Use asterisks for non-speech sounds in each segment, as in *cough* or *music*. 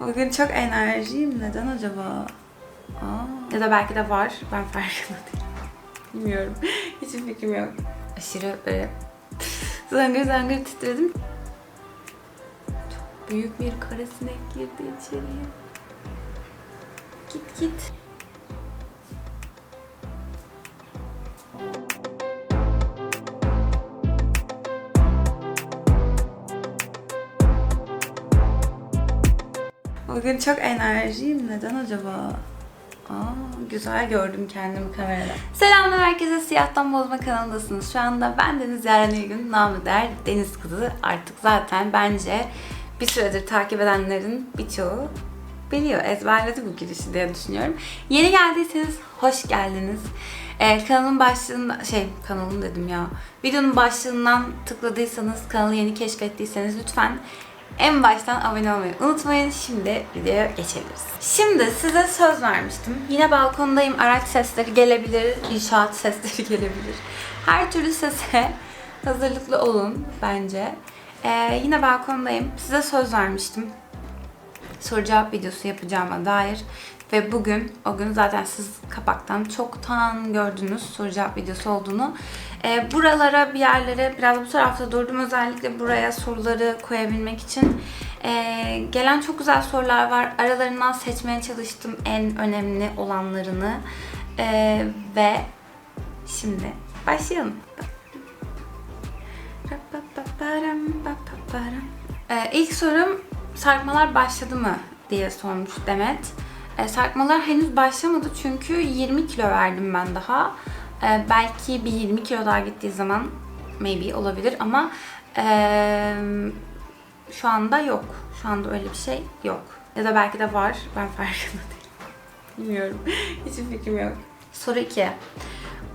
Bugün çok enerjiyim. Neden acaba? Aa, ya da belki de var. Ben farkında değilim. Bilmiyorum. *laughs* Hiçbir fikrim yok. Aşırı böyle zangır zangır titredim. Çok büyük bir kara sinek girdi içeriye. Git git. Bugün çok enerjiyim. Neden acaba? Aa, güzel gördüm kendimi kamerada. Selamlar herkese. Siyahtan Bozma kanalındasınız. Şu anda ben Deniz Yaren İlgün. Namı der Deniz Kızı. Artık zaten bence bir süredir takip edenlerin birçoğu biliyor, ezberledi bu girişi diye düşünüyorum. Yeni geldiyseniz hoş geldiniz. Ee, kanalın başlığında, şey kanalın dedim ya, videonun başlığından tıkladıysanız, kanalı yeni keşfettiyseniz lütfen en baştan abone olmayı unutmayın. Şimdi videoya geçebiliriz. Şimdi size söz vermiştim. Yine balkondayım. Araç sesleri gelebilir, inşaat sesleri *laughs* gelebilir. Her türlü sese hazırlıklı olun bence. Ee, yine balkondayım. Size söz vermiştim soru cevap videosu yapacağıma dair ve bugün o gün zaten siz kapaktan çoktan gördünüz soru cevap videosu olduğunu. Ee, buralara bir yerlere biraz bu tarafta durdum özellikle buraya soruları koyabilmek için. Ee, gelen çok güzel sorular var. Aralarından seçmeye çalıştım en önemli olanlarını. Ee, ve şimdi başlayalım. Ee, ilk sorum sarkmalar başladı mı diye sormuş Demet. Ee, sarkmalar henüz başlamadı çünkü 20 kilo verdim ben daha. Ee, belki bir 20 kilo daha gittiği zaman maybe olabilir ama ee, şu anda yok. Şu anda öyle bir şey yok. Ya da belki de var. Ben farkında değilim. *laughs* Bilmiyorum. Hiçbir fikrim yok. Soru 2.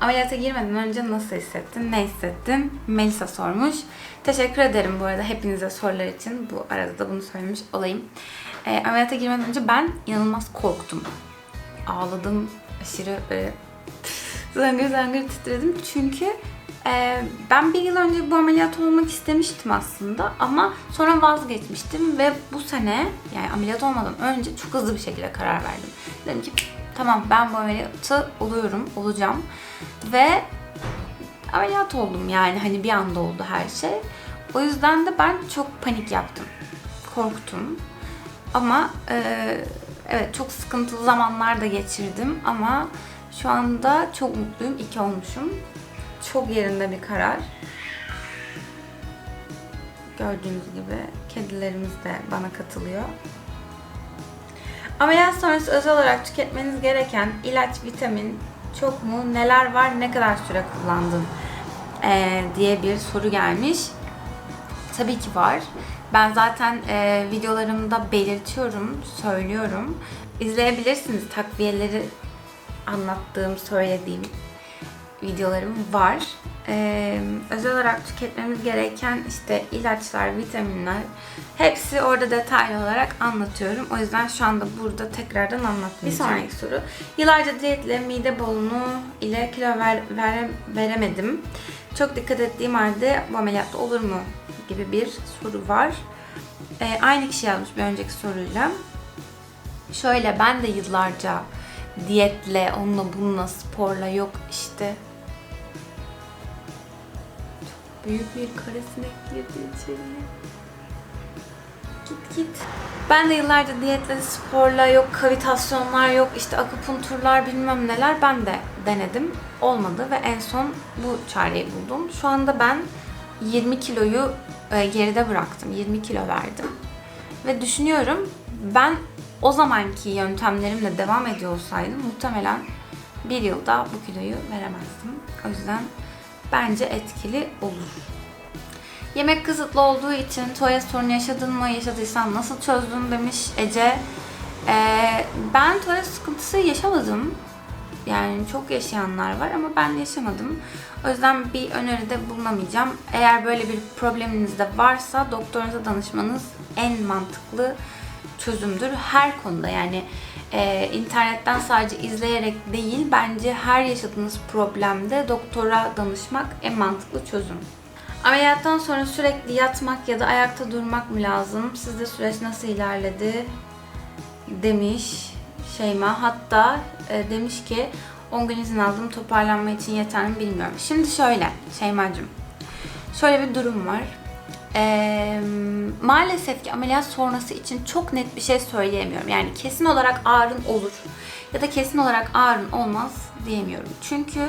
Ameliyata girmeden önce nasıl hissettin? Ne hissettin? Melisa sormuş. Teşekkür ederim bu arada hepinize sorular için. Bu arada da bunu söylemiş olayım. E, ameliyata girmeden önce ben inanılmaz korktum. Ağladım. Aşırı böyle *laughs* zangır zangır titredim. Çünkü e, ben bir yıl önce bu ameliyat olmak istemiştim aslında. Ama sonra vazgeçmiştim ve bu sene yani ameliyat olmadan önce çok hızlı bir şekilde karar verdim. Dedim ki tamam ben bu ameliyatı oluyorum, olacağım. Ve ameliyat oldum yani hani bir anda oldu her şey. O yüzden de ben çok panik yaptım. Korktum. Ama e, evet çok sıkıntılı zamanlar da geçirdim ama şu anda çok mutluyum. İki olmuşum. Çok yerinde bir karar. Gördüğünüz gibi kedilerimiz de bana katılıyor. Ameliyat sonrası özel olarak tüketmeniz gereken ilaç, vitamin çok mu? Neler var? Ne kadar süre kullandın? Ee, diye bir soru gelmiş. Tabii ki var. Ben zaten e, videolarımda belirtiyorum, söylüyorum. İzleyebilirsiniz takviyeleri anlattığım, söylediğim videolarım var. Ee, özel olarak tüketmemiz gereken işte ilaçlar, vitaminler hepsi orada detaylı olarak anlatıyorum. O yüzden şu anda burada tekrardan anlatmayacağım. Bir sonraki soru. Yıllarca diyetle mide bolunu ile kilo ver, vere- veremedim. Çok dikkat ettiğim halde bu ameliyatta olur mu gibi bir soru var. Ee, aynı kişi yazmış bir önceki soruyla. Şöyle ben de yıllarca diyetle, onunla bununla, sporla yok işte büyük bir kara sinek girdi içeriye. Git git. Ben de yıllarca diyetle, sporla, yok kavitasyonlar, yok işte akupunkturlar bilmem neler ben de denedim. Olmadı ve en son bu çareyi buldum. Şu anda ben 20 kiloyu e, geride bıraktım. 20 kilo verdim. Ve düşünüyorum ben o zamanki yöntemlerimle devam ediyor olsaydım muhtemelen bir yılda bu kiloyu veremezdim. O yüzden bence etkili olur. Yemek kısıtlı olduğu için tuvalet sorunu yaşadın mı? Yaşadıysan nasıl çözdün demiş Ece. Ee, ben tuvalet sıkıntısı yaşamadım. Yani çok yaşayanlar var ama ben yaşamadım. O yüzden bir öneride bulunamayacağım. Eğer böyle bir probleminiz de varsa doktorunuza danışmanız en mantıklı çözümdür. Her konuda yani e, internetten sadece izleyerek değil bence her yaşadığınız problemde doktora danışmak en mantıklı çözüm. Ameliyattan sonra sürekli yatmak ya da ayakta durmak mı lazım? Sizde süreç nasıl ilerledi? Demiş Şeyma. Hatta e, demiş ki 10 gün izin aldım toparlanma için yeter mi bilmiyorum. Şimdi şöyle Şeyma'cığım. Şöyle bir durum var. Ee, maalesef ki ameliyat sonrası için çok net bir şey söyleyemiyorum. Yani kesin olarak ağrın olur ya da kesin olarak ağrın olmaz diyemiyorum. Çünkü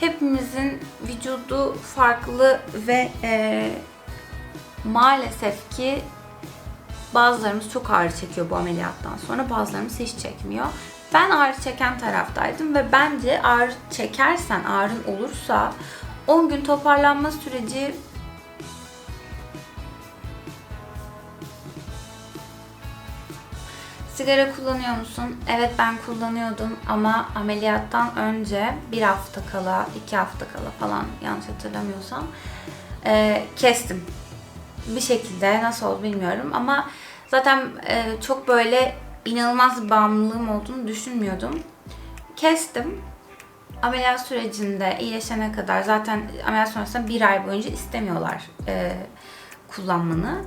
hepimizin vücudu farklı ve e, maalesef ki bazılarımız çok ağrı çekiyor bu ameliyattan sonra bazılarımız hiç çekmiyor. Ben ağrı çeken taraftaydım ve bence ağrı çekersen, ağrın olursa 10 gün toparlanma süreci Sigara kullanıyor musun? Evet ben kullanıyordum ama ameliyattan önce bir hafta kala, iki hafta kala falan yanlış hatırlamıyorsam e, kestim. Bir şekilde nasıl oldu bilmiyorum ama zaten e, çok böyle inanılmaz bağımlılığım olduğunu düşünmüyordum. Kestim. Ameliyat sürecinde iyileşene kadar zaten ameliyat sonrasında bir ay boyunca istemiyorlar e, kullanmanı.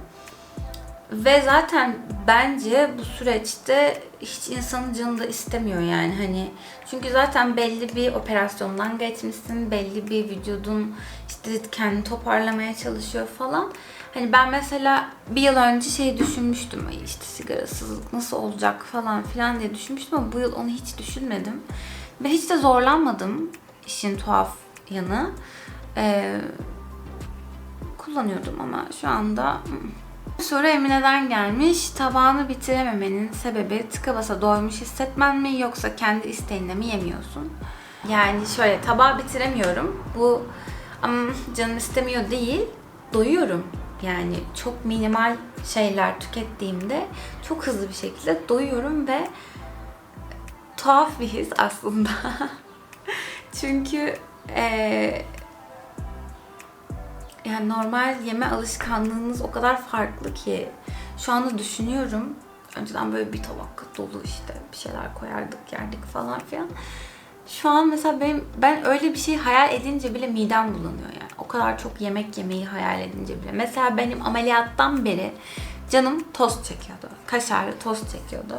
Ve zaten bence bu süreçte hiç insanın canı da istemiyor yani hani çünkü zaten belli bir operasyondan geçmişsin, belli bir vücudun işte kendini toparlamaya çalışıyor falan. Hani ben mesela bir yıl önce şey düşünmüştüm Ay işte sigarasızlık nasıl olacak falan filan diye düşünmüştüm ama bu yıl onu hiç düşünmedim. Ve hiç de zorlanmadım işin tuhaf yanı. Ee, kullanıyordum ama şu anda. Soru Emine'den gelmiş. Tabağını bitirememenin sebebi tıka basa doymuş hissetmen mi yoksa kendi isteğinle mi yemiyorsun? Yani şöyle tabağı bitiremiyorum. Bu ama canım istemiyor değil. Doyuyorum. Yani çok minimal şeyler tükettiğimde çok hızlı bir şekilde doyuyorum ve tuhaf bir his aslında. *laughs* Çünkü eee yani normal yeme alışkanlığınız o kadar farklı ki şu anda düşünüyorum. Önceden böyle bir tabak dolu işte bir şeyler koyardık yerdik falan filan. Şu an mesela benim ben öyle bir şey hayal edince bile midem bulanıyor yani. O kadar çok yemek yemeyi hayal edince bile. Mesela benim ameliyattan beri canım tost çekiyordu. Kaşarlı tost çekiyordu.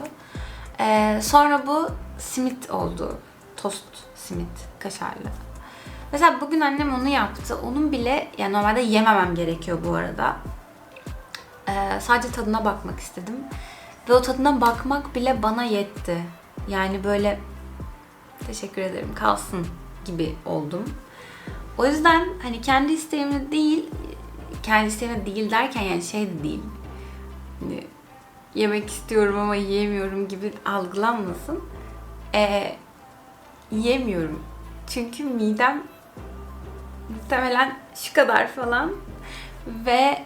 Ee, sonra bu simit oldu. Tost simit kaşarlı. Mesela bugün annem onu yaptı. Onun bile yani normalde yememem gerekiyor bu arada. Ee, sadece tadına bakmak istedim. Ve o tadına bakmak bile bana yetti. Yani böyle teşekkür ederim kalsın gibi oldum. O yüzden hani kendi isteğimle değil, kendi isteğimle değil derken yani şey de değil. Hani yemek istiyorum ama yiyemiyorum gibi algılanmasın. Ee, yiyemiyorum. Çünkü midem muhtemelen şu kadar falan ve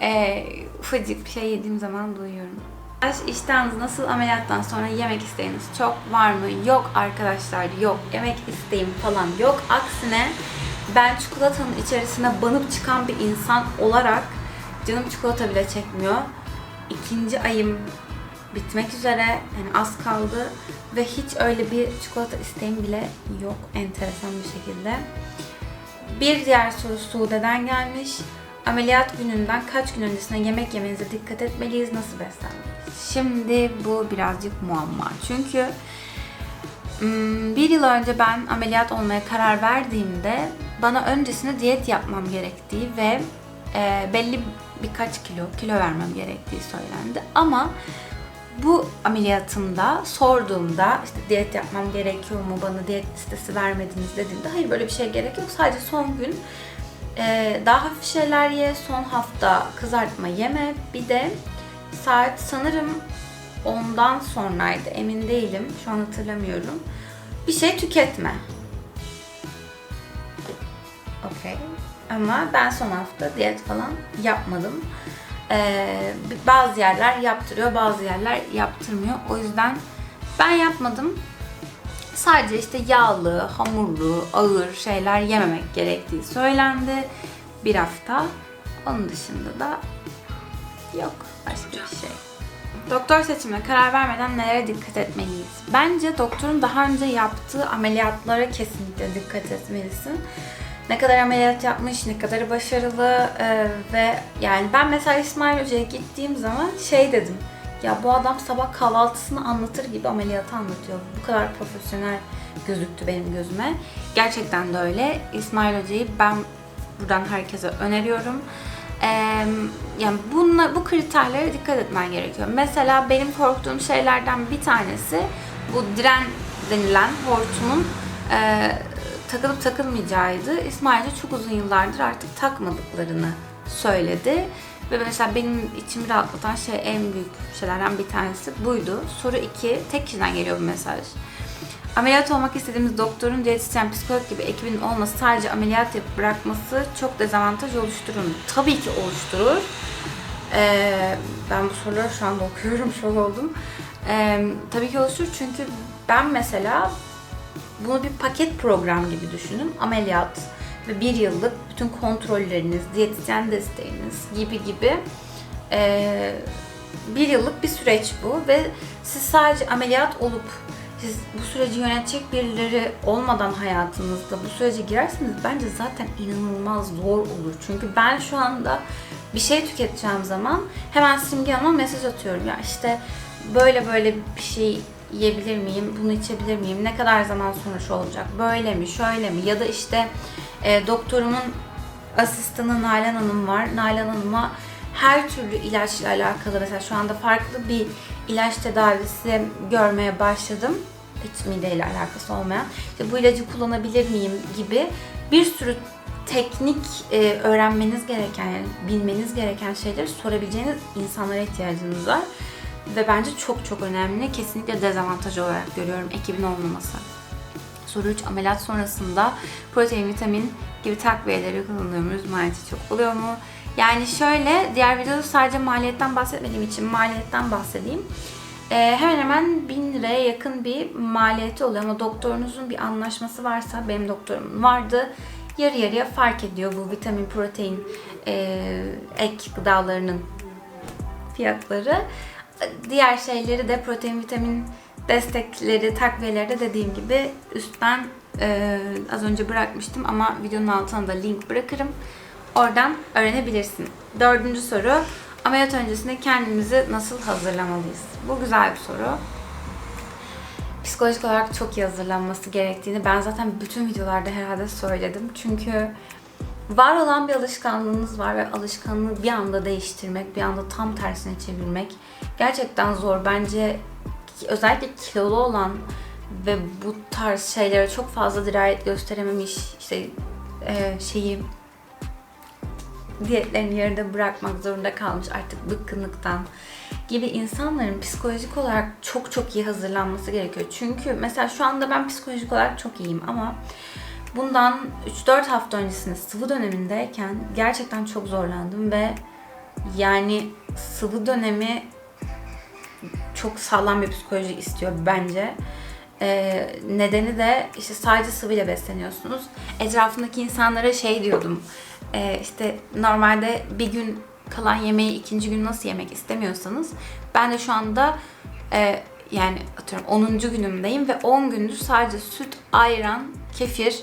e, ufacık bir şey yediğim zaman duyuyorum. İştahınız nasıl ameliyattan sonra yemek isteğiniz çok var mı? Yok arkadaşlar yok. Yemek isteğim falan yok. Aksine ben çikolatanın içerisine banıp çıkan bir insan olarak canım çikolata bile çekmiyor. İkinci ayım bitmek üzere. Yani az kaldı. Ve hiç öyle bir çikolata isteğim bile yok. Enteresan bir şekilde. Bir diğer soru Sude'den gelmiş. Ameliyat gününden kaç gün öncesine yemek yemenize dikkat etmeliyiz? Nasıl beslenmeliyiz? Şimdi bu birazcık muamma. Çünkü bir yıl önce ben ameliyat olmaya karar verdiğimde bana öncesinde diyet yapmam gerektiği ve e, belli birkaç kilo kilo vermem gerektiği söylendi. Ama bu ameliyatımda sorduğumda işte diyet yapmam gerekiyor mu bana diyet listesi vermediniz dediğinde hayır böyle bir şey gerek yok. Sadece son gün e, daha hafif şeyler ye, son hafta kızartma yeme. Bir de saat sanırım ondan sonraydı emin değilim şu an hatırlamıyorum. Bir şey tüketme. Okey. Ama ben son hafta diyet falan yapmadım. Ee, bazı yerler yaptırıyor, bazı yerler yaptırmıyor. O yüzden ben yapmadım. Sadece işte yağlı, hamurlu, ağır şeyler yememek gerektiği söylendi bir hafta. Onun dışında da yok başka bir şey. Doktor seçimine karar vermeden nelere dikkat etmeliyiz? Bence doktorun daha önce yaptığı ameliyatlara kesinlikle dikkat etmelisin. Ne kadar ameliyat yapmış, ne kadar başarılı e, ve yani ben mesela İsmail Hoca'ya gittiğim zaman şey dedim. Ya bu adam sabah kahvaltısını anlatır gibi ameliyatı anlatıyor. Bu kadar profesyonel gözüktü benim gözüme. Gerçekten de öyle. İsmail Hoca'yı ben buradan herkese öneriyorum. Ee, yani bunla, bu kriterlere dikkat etmen gerekiyor. Mesela benim korktuğum şeylerden bir tanesi bu diren denilen hortumun e, takılıp takılmayacağıydı. İsmail Hoca çok uzun yıllardır artık takmadıklarını söyledi. Ve mesela benim içimi rahatlatan şey en büyük şeylerden bir tanesi buydu. Soru 2. Tek kişiden geliyor bu mesaj. Ameliyat olmak istediğimiz doktorun diyetisyen, psikolog gibi ekibinin olması sadece ameliyat yapıp bırakması çok dezavantaj oluşturur mu? Tabii ki oluşturur. Ee, ben bu soruları şu anda okuyorum, şok oldum. Ee, tabii ki oluşturur çünkü ben mesela bunu bir paket program gibi düşünün. Ameliyat ve bir yıllık bütün kontrolleriniz, diyetisyen desteğiniz gibi gibi ee, bir yıllık bir süreç bu ve siz sadece ameliyat olup siz bu süreci yönetecek birileri olmadan hayatınızda bu sürece girerseniz bence zaten inanılmaz zor olur. Çünkü ben şu anda bir şey tüketeceğim zaman hemen Simge Hanım'a mesaj atıyorum. Ya işte böyle böyle bir şey yiyebilir miyim, bunu içebilir miyim, ne kadar zaman şu olacak, böyle mi, şöyle mi ya da işte e, doktorumun asistanı Nalan Hanım var. Nalan Hanım'a her türlü ilaçla alakalı mesela şu anda farklı bir ilaç tedavisi görmeye başladım. Hiç mideyle alakası olmayan. İşte bu ilacı kullanabilir miyim gibi bir sürü teknik e, öğrenmeniz gereken, yani bilmeniz gereken şeyleri sorabileceğiniz insanlara ihtiyacınız var. Ve bence çok çok önemli. Kesinlikle dezavantaj olarak görüyorum ekibin olmaması. Soru 3. Ameliyat sonrasında protein, vitamin gibi takviyeleri kullanıyor muyuz? Maliyeti çok oluyor mu? Yani şöyle, diğer videoda sadece maliyetten bahsetmediğim için maliyetten bahsedeyim. Ee, hemen hemen 1000 liraya yakın bir maliyeti oluyor ama doktorunuzun bir anlaşması varsa, benim doktorumun vardı, yarı yarıya fark ediyor bu vitamin, protein, e, ek gıdalarının fiyatları. Diğer şeyleri de protein, vitamin destekleri, takviyeleri de dediğim gibi üstten e, az önce bırakmıştım ama videonun altına da link bırakırım. Oradan öğrenebilirsin. Dördüncü soru. Ameliyat öncesinde kendimizi nasıl hazırlamalıyız? Bu güzel bir soru. Psikolojik olarak çok iyi hazırlanması gerektiğini ben zaten bütün videolarda herhalde söyledim. Çünkü var olan bir alışkanlığınız var ve alışkanlığı bir anda değiştirmek, bir anda tam tersine çevirmek gerçekten zor. Bence özellikle kilolu olan ve bu tarz şeylere çok fazla dirayet gösterememiş işte e, şeyi diyetlerini yarıda bırakmak zorunda kalmış artık bıkkınlıktan gibi insanların psikolojik olarak çok çok iyi hazırlanması gerekiyor. Çünkü mesela şu anda ben psikolojik olarak çok iyiyim ama bundan 3-4 hafta öncesinde sıvı dönemindeyken gerçekten çok zorlandım ve yani sıvı dönemi çok sağlam bir psikoloji istiyor bence. Ee, nedeni de işte sadece sıvıyla besleniyorsunuz. Etrafındaki insanlara şey diyordum. E, işte normalde bir gün kalan yemeği ikinci gün nasıl yemek istemiyorsanız ben de şu anda e, yani atıyorum 10. günümdeyim ve 10 gündür sadece süt, ayran, kefir,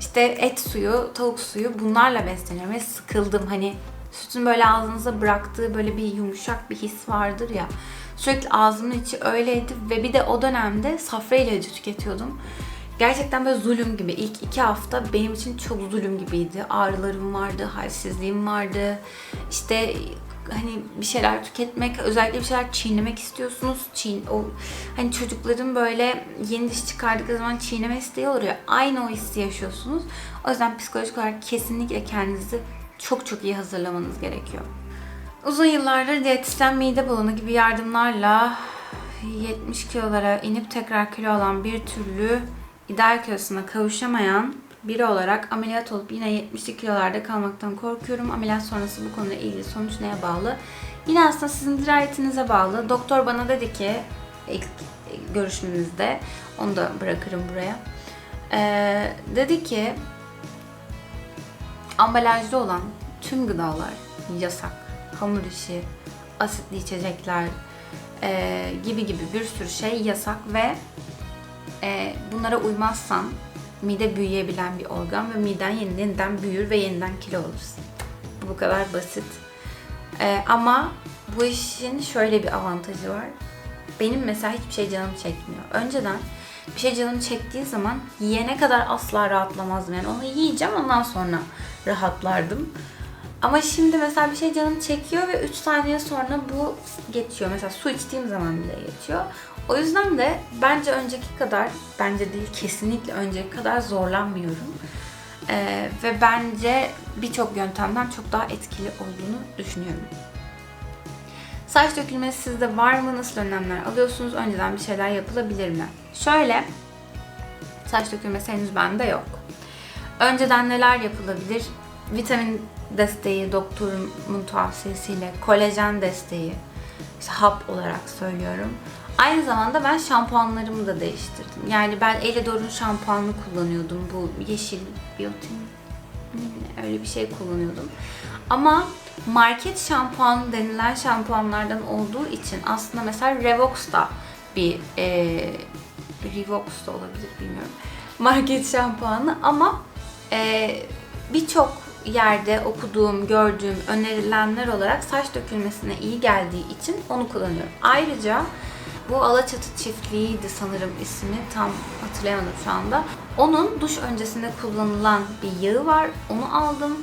işte et suyu, tavuk suyu bunlarla besleniyorum ve sıkıldım. Hani sütün böyle ağzınıza bıraktığı böyle bir yumuşak bir his vardır ya. Sürekli ağzımın içi öyleydi ve bir de o dönemde safra ilacı tüketiyordum. Gerçekten böyle zulüm gibi. İlk iki hafta benim için çok zulüm gibiydi. Ağrılarım vardı, halsizliğim vardı. İşte hani bir şeyler tüketmek, özellikle bir şeyler çiğnemek istiyorsunuz. Çiğ, o hani çocukların böyle yeni diş çıkardıkları zaman çiğneme isteği olur ya. Aynı o hissi yaşıyorsunuz. O yüzden psikolojik olarak kesinlikle kendinizi çok çok iyi hazırlamanız gerekiyor. Uzun yıllardır diyetisyen mide balonu gibi yardımlarla 70 kilolara inip tekrar kilo alan bir türlü ideal kilosuna kavuşamayan biri olarak ameliyat olup yine 70'li kilolarda kalmaktan korkuyorum. Ameliyat sonrası bu konuyla ilgili sonuç neye bağlı? Yine aslında sizin dirayetinize bağlı. Doktor bana dedi ki ilk görüşmemizde, onu da bırakırım buraya. Ee, dedi ki ambalajda olan tüm gıdalar yasak. Hamur işi, asitli içecekler e, gibi gibi bir sürü şey yasak ve e, bunlara uymazsan Mide büyüyebilen bir organ ve miden yeniden büyür ve yeniden kilo alırsın. Bu kadar basit. Ee, ama bu işin şöyle bir avantajı var. Benim mesela hiçbir şey canım çekmiyor. Önceden bir şey canım çektiği zaman yiyene kadar asla rahatlamazdım. Yani onu yiyeceğim ondan sonra rahatlardım. Ama şimdi mesela bir şey canım çekiyor ve 3 saniye sonra bu geçiyor. Mesela su içtiğim zaman bile geçiyor. O yüzden de bence önceki kadar, bence değil kesinlikle önceki kadar zorlanmıyorum. Ee, ve bence birçok yöntemden çok daha etkili olduğunu düşünüyorum. Saç dökülmesi sizde var mı? Nasıl önlemler alıyorsunuz? Önceden bir şeyler yapılabilir mi? Şöyle, saç dökülmesi henüz bende yok. Önceden neler yapılabilir? Vitamin desteği doktorumun tavsiyesiyle, kolajen desteği, işte hap olarak söylüyorum. Aynı zamanda ben şampuanlarımı da değiştirdim. Yani ben Elidor'un şampuanını kullanıyordum. Bu yeşil biyotin öyle bir şey kullanıyordum. Ama market şampuan denilen şampuanlardan olduğu için aslında mesela Revox da bir e, Revox da olabilir bilmiyorum. *laughs* Market şampuanı ama e, birçok yerde okuduğum, gördüğüm önerilenler olarak saç dökülmesine iyi geldiği için onu kullanıyorum. Ayrıca bu Alaçatı çiftliğiydi sanırım ismi. Tam hatırlayamadım şu anda. Onun duş öncesinde kullanılan bir yağı var. Onu aldım.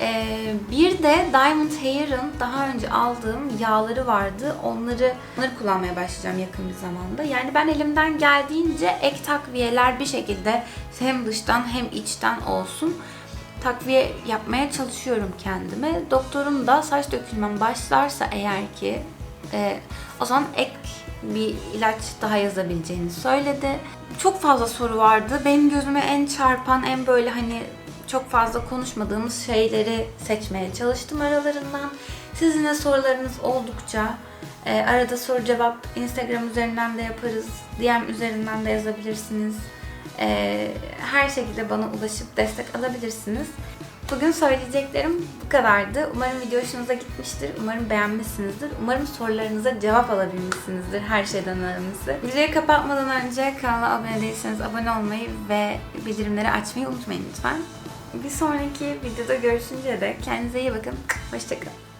Ee, bir de Diamond Hair'ın daha önce aldığım yağları vardı. Onları, onları kullanmaya başlayacağım yakın bir zamanda. Yani ben elimden geldiğince ek takviyeler bir şekilde hem dıştan hem içten olsun takviye yapmaya çalışıyorum kendime. Doktorum da saç dökülmem başlarsa eğer ki e, o zaman ek bir ilaç daha yazabileceğini söyledi. Çok fazla soru vardı. Benim gözüme en çarpan, en böyle hani çok fazla konuşmadığımız şeyleri seçmeye çalıştım aralarından. Sizin de sorularınız oldukça e, arada soru cevap Instagram üzerinden de yaparız. DM üzerinden de yazabilirsiniz. E, her şekilde bana ulaşıp destek alabilirsiniz. Bugün söyleyeceklerim bu kadardı. Umarım video hoşunuza gitmiştir. Umarım beğenmişsinizdir. Umarım sorularınıza cevap alabilmişsinizdir her şeyden önemlisi. Videoyu kapatmadan önce kanala abone değilseniz abone olmayı ve bildirimleri açmayı unutmayın lütfen. Bir sonraki videoda görüşünceye dek kendinize iyi bakın. Hoşçakalın.